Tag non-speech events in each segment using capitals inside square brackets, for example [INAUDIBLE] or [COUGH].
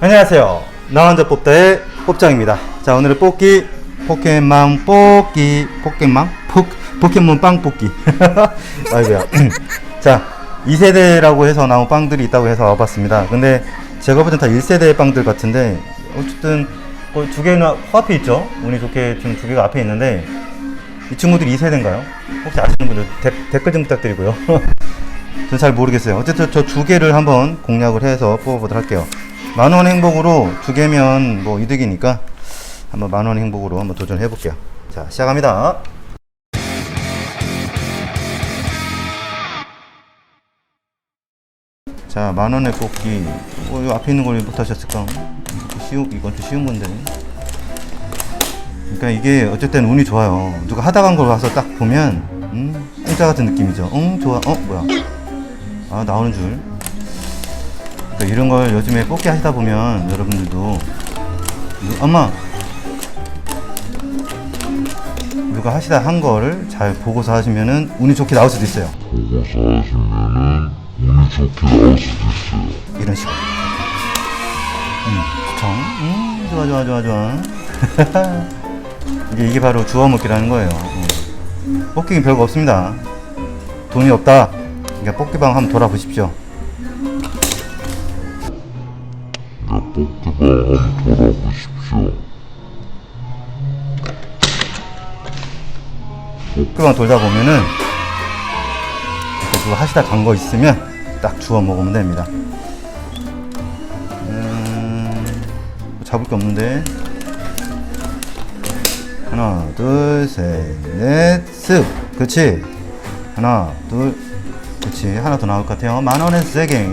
안녕하세요. 나 혼자 뽑다의 뽑장입니다. 자, 오늘의 뽑기 포켓몬 뽑기 포켓몬 포, 포켓몬 빵 뽑기. [LAUGHS] 아이고야. [CLEARS THROAT] 자, 2세대라고 해서 나온 빵들이 있다고 해서 와봤습니다. 근데 제가 볼땐다 1세대 빵들 같은데 어쨌든 거의 두 개는 코앞에 있죠. 운이 좋게 지금 두 개가 앞에 있는데 이 친구들이 2세대인가요? 혹시 아시는 분들 데- 댓글 좀 부탁드리고요. [LAUGHS] 전 잘 모르겠어요. 어쨌든 저 두 개를 한번 공략을 해서 뽑아보도록 할게요. 만원 행복으로 두 개면 뭐 이득이니까 한번 만원 행복으로 한번 도전해 볼게요. 자, 시작합니다. 자, 만 원의 뽑기. 어, 이 앞에 있는 걸 못 하셨을까? 쉬운, 이건 좀 쉬운 건데. 그러니까 이게 어쨌든 운이 좋아요. 누가 하다 간 걸 와서 딱 보면, 음, 공짜 같은 느낌이죠. 응, 좋아. 어, 뭐야. 아, 나오는 줄. 그러니까 이런 걸 요즘에 뽑기 하시다 보면 여러분들도 누- 엄마 누가 하시다 한 거를 잘 보고서 하시면은 운이 좋게 나올 수도 있어요. 보고서 하시면은 운이 좋게 나올 수도 있어요. 이런 식으로. 음, 좋죠. 음, 좋아, 좋아, 좋아, 좋아. [LAUGHS] 이게, 이게 바로 주워 먹기라는 거예요. 음. 뽑기는 별거 없습니다. 돈이 없다. 그러니까 뽑기방 한번 돌아보십시오. 한번 돌아보십시오. 뽑기방 돌다 보면은 누가 하시다 간 거 있으면 딱 주워 먹으면 됩니다. 음, 뭐 잡을 게 없는데. 하나, 둘, 셋, 넷, 쓱. 그렇지. 하나, 둘, 그렇지. 하나 더 나올 것 같아요. 만 원에 세 개.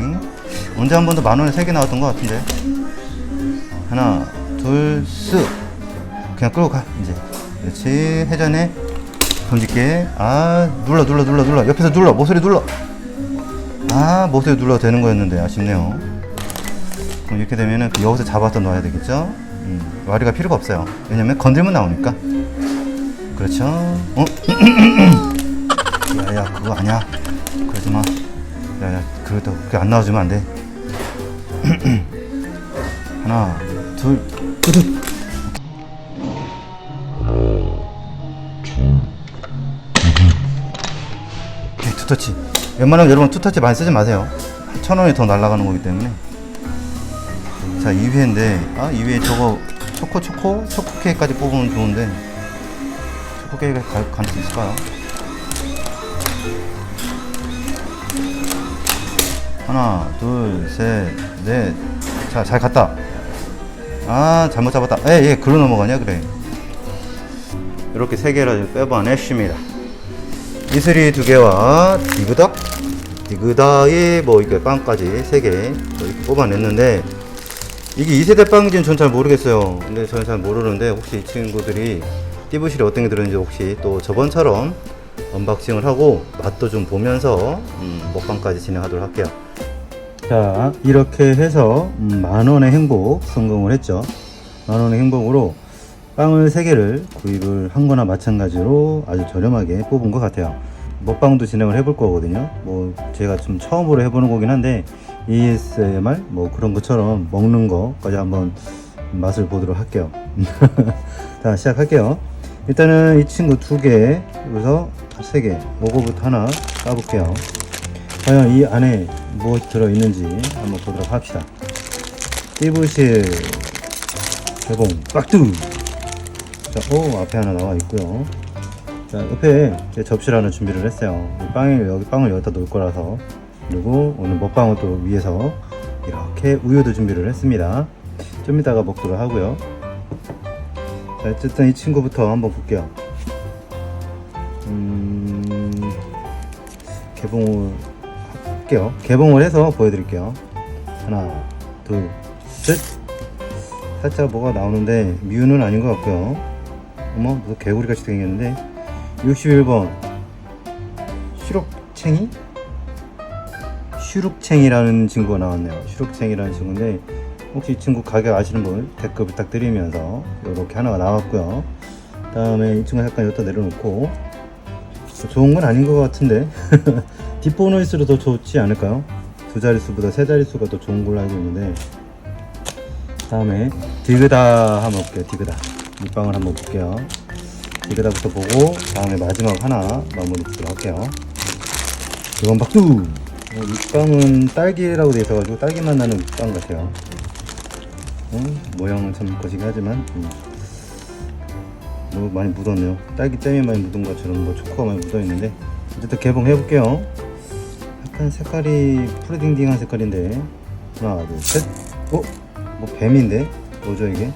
언제 한 번도 만 원에 세 개 나왔던 것 같은데. 하나, 둘, 쓱. 그냥 끌고 가, 이제. 그렇지. 회전해. 던질게. 아, 눌러, 눌러, 눌러, 눌러. 옆에서 눌러. 모서리 눌러. 아, 모서리 눌러 되는 거였는데 아쉽네요. 그럼 이렇게 되면은 그 여기서 잡아서 넣어야 되겠죠? 음, 와리가 필요가 없어요. 왜냐면 건들면 나오니까. 그렇죠. 어? [CLEARS THROAT] 야, 야, 그거 아니야. 그러지 마. 야, 야, 그래도 그게 안 나와주면 안 돼. [CLEARS THROAT] 하나, 둘, 뚜둑. 오케이, 투터치. 웬만하면 여러분 투터치 많이 쓰지 마세요. 천 원이 더 날아가는 거기 때문에. 자, 2회인데, 아, 2회 저거, 초코, 초코? 초코 케이크까지 뽑으면 좋은데, 초코 케이크 갈, 갈수 있을까요? 하나, 둘, 셋, 넷. 자, 잘 갔다. 아, 잘못 잡았다. 에, 예, 글로 넘어가냐, 그래. 이렇게 세 개를 빼봐냈습니다. 이슬이 두 개와 디그덕, 디그다의 뭐 이렇게 빵까지 세 개 이렇게 뽑아냈는데 이게 2세대 빵인지는 전 잘 모르겠어요. 근데 저는 잘 모르는데 혹시 이 친구들이 띠부실이 어떤 게 들었는지 혹시 또 저번처럼 언박싱을 하고 맛도 좀 보면서 음, 먹방까지 진행하도록 할게요. 자 이렇게 해서 음, 만 원의 행복 성공을 했죠. 만 원의 행복으로 빵을 3개를 구입을 한 거나 마찬가지로 아주 저렴하게 뽑은 것 같아요. 먹방도 진행을 해볼 거거든요. 뭐 제가 좀 처음으로 해보는 거긴 한데 ASMR 뭐 그런 것처럼 먹는 거까지 한번 맛을 보도록 할게요. [LAUGHS] 자 시작할게요. 일단은 이 친구 두 개, 그래서 세 개, 요거부터 하나 까볼게요. 과연 이 안에 무엇이 들어있는지 한번 보도록 합시다. 띠부실 개봉 빡두 자, 오 앞에 하나 나와 있고요. 자 옆에 제 접시를 하나 준비를 했어요. 이 빵을 여기 빵을 여기다 놓을 거라서 그리고 오늘 먹방을 또 위해서 이렇게 우유도 준비를 했습니다. 좀 이따가 먹도록 하고요. 자 어쨌든 이 친구부터 한번 볼게요. 음 개봉을 할게요. 개봉을 해서 보여드릴게요. 하나, 둘, 셋. 살짝 뭐가 나오는데 미우는 아닌 것 같고요. 어머 무슨 개구리 같이 생겼는데 61번 슈룩챙이? 슈룩챙이라는 친구가 나왔네요. 슈룩챙이라는 친구인데 혹시 이 친구 가격 아시는 분 댓글 부탁드리면서 이렇게 하나가 나왔고요. 다음에 이 친구 약간 여기다 내려놓고 좋은 건 아닌 것 같은데 [LAUGHS] 뒷보너일수록 더 좋지 않을까요? 두 자릿수보다 세 자릿수가 더 좋은 걸로 알고 있는데 다음에 디그다 한번 볼게요. 디그다 밑방을 한번 볼게요. 디그다부터 보고 다음에 마지막 하나 마무리 짓도록 할게요. 이건 박수. 어, 밑방은 딸기라고 돼 있어가지고 딸기맛 나는 밑방 같아요. 어, 모양은 참 거시기 하지만 음. 너무 많이 묻었네요. 딸기 잼이 많이 묻은 것처럼 뭐 초코가 많이 묻어 있는데 어쨌든 개봉해 볼게요. 약간 색깔이 푸르딩딩한 색깔인데 하나 둘 셋. 어? 뭐 뱀인데? 뭐죠 이게?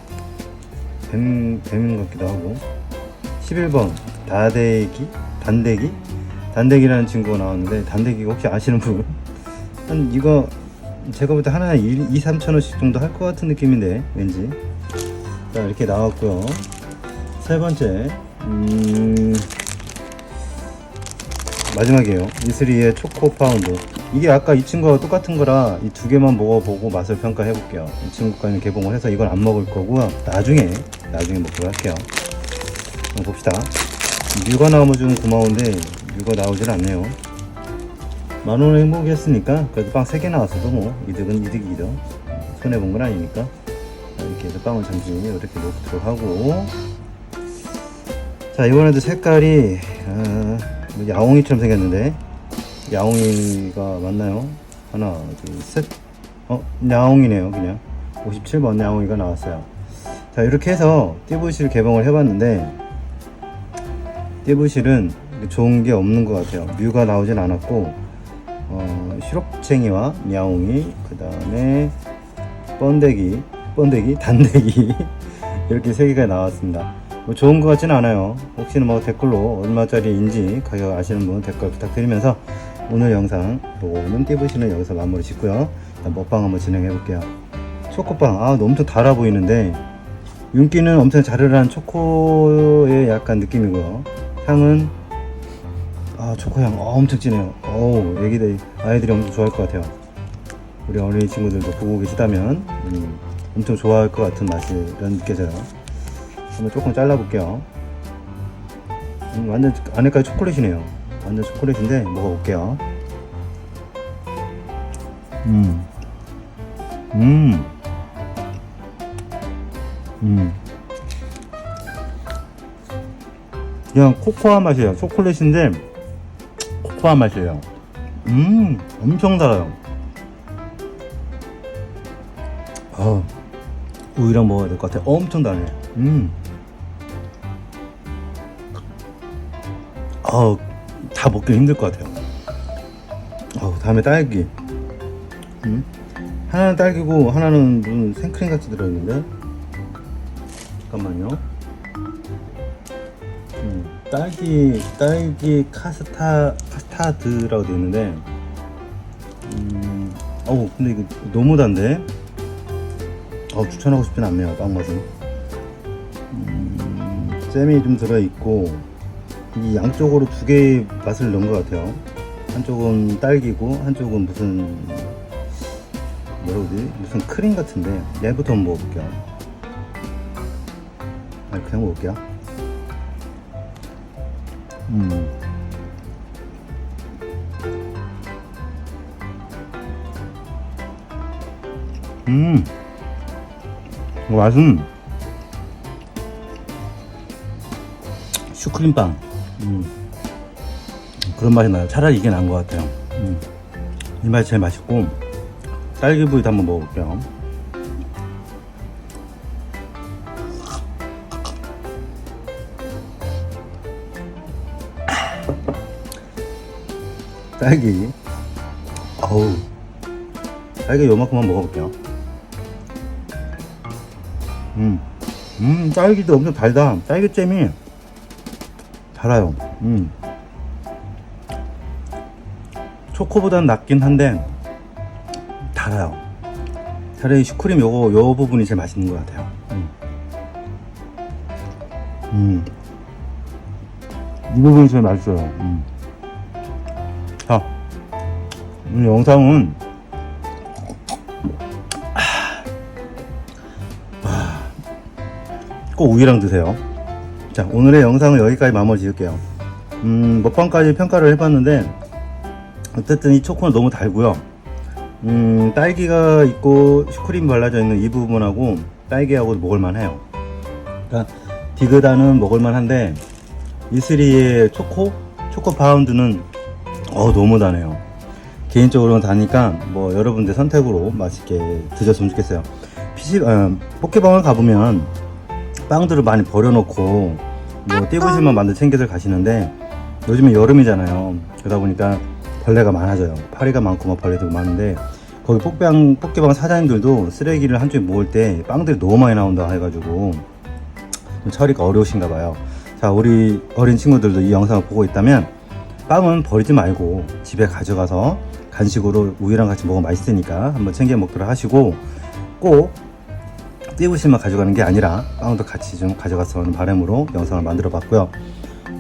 뱀 뱀인 것 같기도 하고. 11번 다대기 단대기 단대기라는 친구가 나왔는데 단대기가 혹시 아시는 분? [LAUGHS] 한 이거 제가 볼 때 하나에 2, 2 3천 원씩 정도 할 것 같은 느낌인데 왠지 자 이렇게 나왔고요 세 번째 음 마지막이에요. 이슬이의 초코 파운드. 이게 아까 이 친구와 똑같은 거라 이 두 개만 먹어보고 맛을 평가해 볼게요. 이 친구까지 개봉을 해서 이건 안 먹을 거고요. 나중에 나중에 먹도록 할게요. 한번 봅시다. 뮤가 나오면 좀 고마운데 뮤가 나오질 않네요. 만원 행복이었으니까 그래도 빵 3개 나왔어도 뭐 이득은 이득이죠. 손해본 건 아니니까. 이렇게 해서 빵을 잠시 이렇게 놓도록 하고. 자 이번에도 색깔이 아, 뭐 야옹이처럼 생겼는데. 야옹이가 맞나요? 하나 둘셋. 어? 야옹이네요 그냥. 57번 야옹이가 나왔어요. 자 이렇게 해서 띠부실 개봉을 해봤는데 띠부실은 좋은 게 없는 것 같아요. 뮤가 나오진 않았고 어, 시럽챙이와 야옹이 그 다음에 번데기 번데기 단데기. [LAUGHS] 이렇게 세 개가 나왔습니다 뭐 좋은 것 같지는 않아요. 혹시나 뭐 댓글로 얼마짜리인지 가격 아시는 분 댓글 부탁드리면서 오늘 영상 보고는 띠부실은 여기서 마무리 짓고요. 먹방 한번 진행해 볼게요. 초코빵. 아 엄청 달아 보이는데. 윤기는 엄청 자르르한 초코의 약간 느낌이고요. 향은 아 초코향 어, 엄청 진해요. 어우 애기들 아이들이 엄청 좋아할 것 같아요. 우리 어린이 친구들도 보고 계시다면 음, 엄청 좋아할 것 같은 맛이 느껴져요 한번 조금 잘라볼게요 음, 완전 안에까지 초콜릿이네요 완전 초콜릿인데 먹어볼게요 음. 음. 음. 그냥 코코아 맛이에요. 초콜릿인데 코코아 맛이에요. 음, 엄청 달아요. 어, 우유랑 먹어야 될 것 같아요. 엄청 달아요. 음. 어, 다 먹기 힘들 것 같아요. 어, 다음에 딸기. 음? 하나는 딸기고 하나는 무슨 생크림 같이 들어있는데 잠깐만요. 음, 딸기 딸기 카스타 카스타드라고 되어 있는데 음, 어우 근데 이거 너무 단데 어 추천하고 싶진 않네요 빵 맛은 음, 잼이 좀 들어 있고 이 양쪽으로 두 개의 맛을 넣은 것 같아요 한쪽은 딸기고 한쪽은 무슨 뭐라고 해야 되지 무슨 크림 같은데 얘부터 한번 먹어볼게요 아니 그냥 먹을게요 음. 음. 이 맛은 슈크림빵. 음. 그런 맛이 나요. 차라리 이게 나은 것 같아요. 음. 이 맛이 제일 맛있고 딸기부위도 한번 먹어볼게요. 딸기. 어우. 딸기 요만큼만 먹어볼게요. 음. 음, 딸기도 엄청 달다. 딸기잼이 달아요. 음. 초코보다는 낫긴 한데, 달아요. 차라리 슈크림 요거, 요 부분이 제일 맛있는 것 같아요. 음. 음. 이 부분이 제일 맛있어요. 음. 자, 오늘 영상은 아, 꼭 우유랑 드세요. 자, 오늘의 영상은 여기까지 마무리 지을게요. 음, 먹방까지 평가를 해봤는데, 어쨌든 이 초코는 너무 달고요. 음, 딸기가 있고 슈크림 발라져 있는 이 부분하고 딸기하고도 먹을만해요. 그러니까 디그다는 먹을만한데 이슬이의 초코 초코 파운드는 어 너무 다네요. 개인적으로는 다니까 뭐 여러분들 선택으로 맛있게 드셨으면 좋겠어요. PC 어, 포켓방을 가보면 빵들을 많이 버려놓고 뭐 띠부실만 만들 챙겨들 가시는데 요즘에 여름이잖아요. 그러다 보니까 벌레가 많아져요. 파리가 많고 막 벌레도 많은데 거기 포켓방 포켓방 사장님들도 쓰레기를 한쪽에 모을 때 빵들이 너무 많이 나온다 해가지고 좀 처리가 어려우신가 봐요. 자, 우리 어린 친구들도 이 영상을 보고 있다면 빵은 버리지 말고 집에 가져가서 간식으로 우유랑 같이 먹으면 맛있으니까 한번 챙겨 먹도록 하시고 꼭 띠부실만 가져가는 게 아니라 빵도 같이 좀 하는 바람으로 영상을 만들어 봤고요.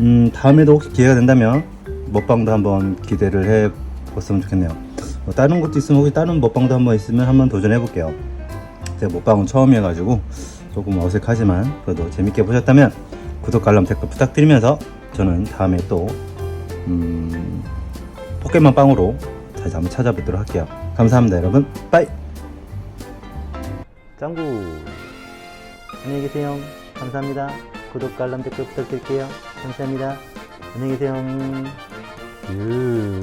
음, 다음에도 혹시 기회가 된다면 먹방도 한번 기대를 해 봤으면 좋겠네요. 뭐 다른 것도 있으면 혹시 다른 먹방도 한번 있으면 한번 도전해 볼게요. 제가 먹방은 처음이어가지고 조금 어색하지만 그래도 재밌게 보셨다면 구독, 알람, 댓글 부탁드리면서 저는 다음에 또 음, 포켓몬 빵으로 다시 한번 찾아뵙도록 할게요. 감사합니다, 여러분. 빠이. 짱구 안녕히 계세요. 감사합니다. 구독, 알람, 댓글 부탁드릴게요. 감사합니다. 안녕히 계세요. 유.